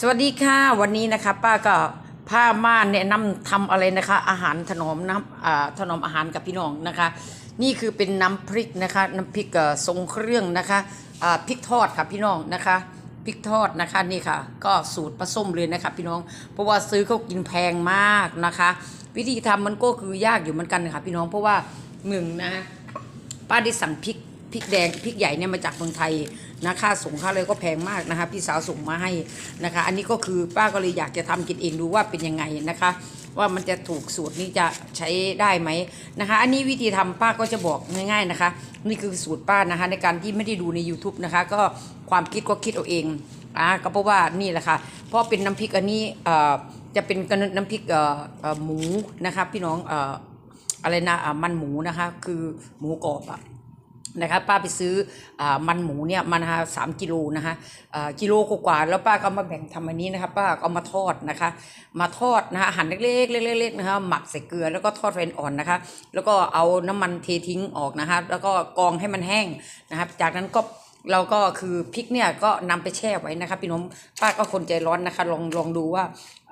สวัสดีค่ะ วันนี้นะคะ ป้าก็ผ้าม่านแนะนำทำอะไรนะคะ อาหารถนอมน้ำอ่าถนอมอาหารกับพี่น้องนะคะ นี่คือเป็นน้ำพริกนะคะ น้ำพริกเอ่อทรงเครื่องนะคะพริกทอดค่ะพี่น้องนะคะพริกทอดนะคะนี่ค่ะ ก็สูตรผสมเลยนะคะพี่น้องเพราะว่าซื้อเขากินแพงมากนะคะ วิธีทำมันก็คือยากอยู่เหมือนกันค่ะพี่น้องเพราะว่าหนึ่งนะป้าได้สั่งพริก พริกแดงพริกใหญ่เนี่ยมาจากเมืองไทยนะค่าส่งค่าเลยก็แพงมากนะคะ พี่สาวส่งมาให้นะคะ อันนี้ก็คือป้าก็เลยอยากจะทำกินเองดูว่าเป็นยังไงนะคะ ว่ามันจะถูกสูตรนี้จะใช้ได้ไหมนะคะ อันนี้วิธีทำป้าก็จะบอกง่าย ๆนะคะ นี่คือสูตรป้านะคะในการที่ไม่ได้ดูใน YouTube นะคะ ก็ความคิดก็คิดเอาเองอ่าก็เพราะว่านี่แหละค่ะเพราะเป็นน้ำพริกอันนี้เอ่อจะเป็นน้ำพริกเอ่อหมูนะคะ พี่น้องเอ่ออะไรนะอ่ามันหมูนะคะ คือหมูกรอบอะ นะคะป้าไปซื้ออมันหมูเนี่ยมันนะสามกิโลนะคะกิโลกว่าแล้วป้าก็มาแบ่งทำอันนี้นะคะป้าก็มาทอดนะคะ มาทอดนะคะหั่นเล็กๆเล็กๆนะคะหมักใส่เกลือแล้วก็ทอดไฟอ่อนนะคะ แล้วก็เอาน้ำมันเททิ้งออกนะคะ แล้วก็กองให้มันแห้งนะครับ จากนั้นก็ เราก็คือพริกเนี่ยก็นำไปแช่ไว้นะคะพี่น้องป้าก็คนใจร้อนนะคะลองลองดูว่า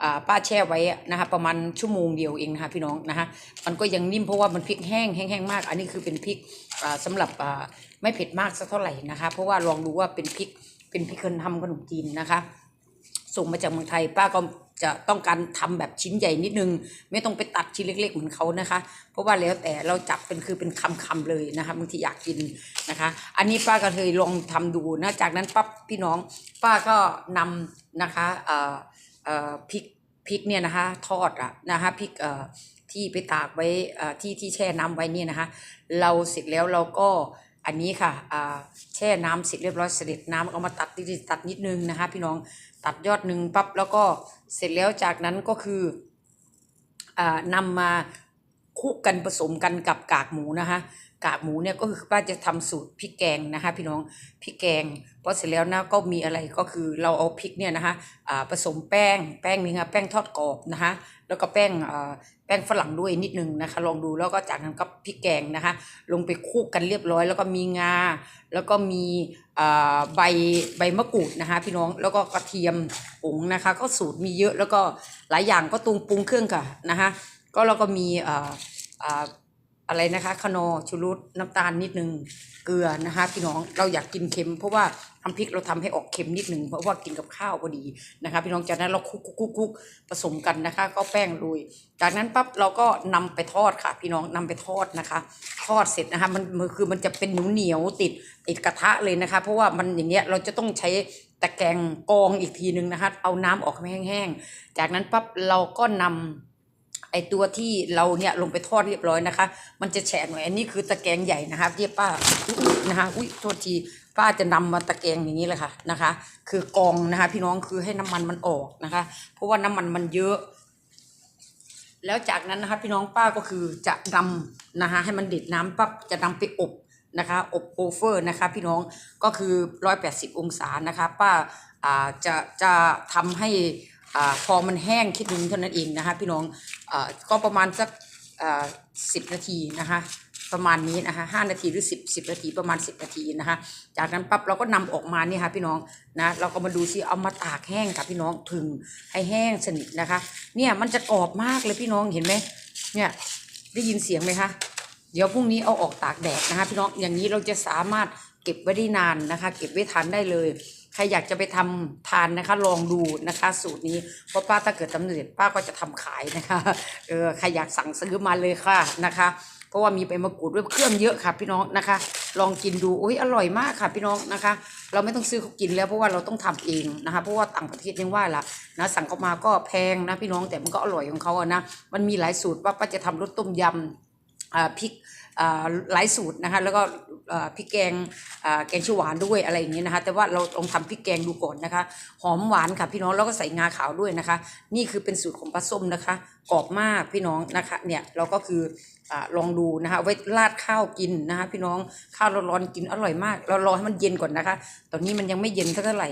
อ่าป้าแช่ไว้นะคะประมาณชั่วโมงเดียวเองนะคะพี่น้องนะคะมันก็ยังนิ่มเพราะว่ามันพริกแห้งแห้งๆมาก อันนี้คือเป็นพริกอ่าสำหรับอ่าไม่เผ็ดมากสักเท่าไหร่นะคะ เพราะว่าลองดูว่าเป็นพริกเป็นพริกคนทำขนมจีนนะคะ ส่งมาจากเมืองไทย ป้าก็จะต้องการทำแบบชิ้นใหญ่นิดนึง ไม่ต้องไปตัดชิ้นเล็ก ๆ เหมือนเขานะคะ เพราะว่าแล้วแต่เราจับเป็นคือเป็นคำๆเลยนะคะบางทีอยากกินนะคะ อันนี้ป้าก็เคยลองทำดูนะจากนั้นปั๊บพี่น้อง ป้าก็นำนะคะเอ่อเอ่อพริกพริกเนี่ยนะคะทอดอะนะคะพริกเอ่อที่ไปตากไว้เอ่อที่ที่แช่น้ำไว้นี่นะคะ เราเสร็จแล้วเราก็อันนี้ค่ะอ่าแช่น้ำเสร็จเรียบร้อยเสด็จน้ำเอามาตัดนิดตัดนิดนึงนะคะ พี่น้อง ตัดยอดหนึ่งปั๊บแล้วก็เสร็จแล้วจากนั้นก็คืออ่านำมาคุกกันผสมกันกับกากหมูนะคะ กากหมูเนี่ยก็คือป้าจะทำสูตรพริกแกงนะคะ พี่น้องพริกแกงพอเสร็จแล้วนะก็มีอะไรก็คือเราเอาพริกเนี่ยนะคะอ่าผสมแป้งแป้งนี่ค่ะแป้งทอดกรอบนะคะแล้วก็แป้งอ่าแป้งฝรั่งด้วยนิดนึงนะคะ ลองดูแล้วก็จากนั้นก็พริกแกงนะคะ ลงไปคลุกกันเรียบร้อย แล้วก็มีงา แล้วก็มีอ่าใบใบมะกรูดนะคะ พี่น้องแล้วก็กระเทียมผงนะคะ ก็สูตรมีเยอะแล้วก็หลายอย่างก็ตุงปรุงเครื่องค่ะนะคะ ก็แล้วก็มี อะไรนะคะขนอชูรสน้ำตาลนิดนึงเกลือนะคะพี่น้องเราอยากกินเค็ม เพราะว่าทำพริกเราทำให้ออกเค็มนิดนึงเพราะว่ากินกับข้าวพอดีนะคะ พี่น้องจากนั้นเราคุกคุกคุกคุกผสมกันนะคะ ก็แป้งโรยจากนั้นปั๊บเราก็นำไปทอดค่ะ พี่น้องนำไปทอดนะคะ ทอดเสร็จนะคะมันคือมันจะเป็นหนียวเหนียวติดติดกระทะเลยนะคะ เพราะว่ามันอย่างเงี้ยเราจะต้องใช้ตะแกรงกองอีกทีนึงนะคะ เอาน้ำออกให้แห้งๆจากนั้นปั๊บเราก็นำ ไอตัวที่เราเนี่ยลงไปทอดเรียบร้อยนะคะ มันจะแฉะหน่อย อันนี้คือตะแกรงใหญ่นะคะที่ป้านะคะอุ้ยโทษทีป้าจะนำมาตะแกรงอย่างนี้เลยค่ะนะคะ คือกองนะคะ พี่น้องคือให้น้ำมันมันออกนะคะ เพราะว่าน้ำมันมันเยอะ แล้วจากนั้นนะคะ พี่น้องป้าก็คือจะนำนะคะให้มันเด็ดน้ำปั๊บจะนำไปอบนะคะอบโอเฟอร์นะคะ พี่น้องก็คือร้อยแปดสิบองศานะคะ ป้าอ่าจะจะทำให้ พอมันแห้งคิดนึงเท่านั้นเองนะคะ พี่น้องอ่าก็ประมาณสักสิบนาทีนะคะประมาณนี้นะคะห้านาทีหรือสิบสิบนาทีประมาณสิบนาทีนะคะ จากนั้นปั๊บเราก็นำออกมานี่ค่ะพี่น้องนะเราก็มาดูซิเอามาตากแห้งค่ะพี่น้องถึงให้แห้งสนิทนะคะ เนี่ยมันจะกรอบมากเลยพี่น้องเห็นไหมเนี่ยได้ยินเสียงไหมคะเดี๋ยวพรุ่งนี้เอาออกตากแดดนะคะพี่น้องอย่างนี้เราจะสามารถ เก็บไว้ได้นานนะคะ เก็บไว้ทานได้เลย ใครอยากจะไปทำทานนะคะ ลองดูนะคะ สูตรนี้เพราะป้าถ้าเกิดสำเร็จป้าก็จะทำขายนะคะเออใครอยากสั่งซื้อมาเลยค่ะนะคะ เพราะว่ามีใบมะกรูดด้วยเครื่องเยอะค่ะพี่น้องนะคะ ลองกินดูโอ้ยอร่อยมากค่ะพี่น้องนะคะ เราไม่ต้องซื้อเขากินแล้วเพราะว่าเราต้องทำเองนะคะ เพราะว่าต่างประเทศยังว่าละนะสั่งเข้ามาก็แพงนะพี่น้องแต่มันก็อร่อยของเขาอะนะมันมีหลายสูตรว่าป้าจะทำรสต้มยำอ่าพริก หลายสูตรนะคะแล้วก็อ่าพริกแกงอ่าแกงเขียวหวานด้วยอะไรอย่างเงี้ยนะคะ แต่ว่าเราลองทำพริกแกงดูก่อนนะคะ หอมหวานค่ะพี่น้องแล้วก็ใส่งาขาวด้วยนะคะ นี่คือเป็นสูตรของปลาส้มนะคะกรอบมากพี่น้องนะคะเนี่ยเราก็คืออ่าลองดูนะคะไว้ราดข้าวกินนะคะพี่น้องข้าวร้อนๆกินอร่อยมาก เรารอให้มันเย็นก่อนนะคะ ตอนนี้มันยังไม่เย็นเท่าไหร่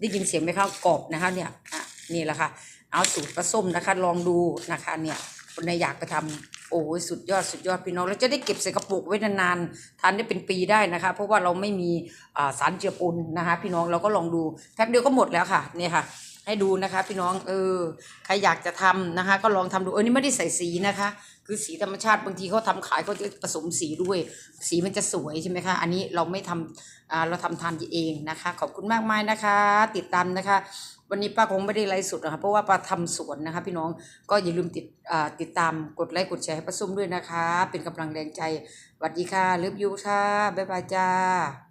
ได้ยินเสียงไหมคะกรอบนะคะเนี่ยอะนี่แหละค่ะเอาสูตรปลาส้มนะคะลองดูนะคะเนี่ย คนไหนอยากไปทำโอ้ยสุดยอดสุดยอดพี่น้องแล้วจะได้เก็บใส่กระปุกไว้นานๆทานได้เป็นปีได้นะคะ เพราะว่าเราไม่มีสารเจือปนนะคะ พี่น้องเราก็ลองดูแป๊บเดียวก็หมดแล้วค่ะนี่ค่ะ ให้ดูนะคะ พี่น้องเออใครอยากจะทำนะคะ ก็ลองทำดูเออนี่ไม่ได้ใส่สีนะคะ คือสีธรรมชาติบางทีเขาทำขายเขาจะผสมสีด้วย สีมันจะสวยใช่ไหมคะ อันนี้เราไม่ทำอ่าเราทำทานเองนะคะ ขอบคุณมากมายนะคะ ติดตามนะคะ วันนี้ป้าคงไม่ได้ไลฟ์สดนะคะเพราะว่าป้าทำสวนนะคะ พี่น้องก็อย่าลืมติดอ่าติดตามกดไลค์กดแชร์ให้ป้าส้มด้วยนะคะ เป็นกำลังแรงใจสวัสดีค่ะเลิฟยูค่ะบ๊ายบายจ้า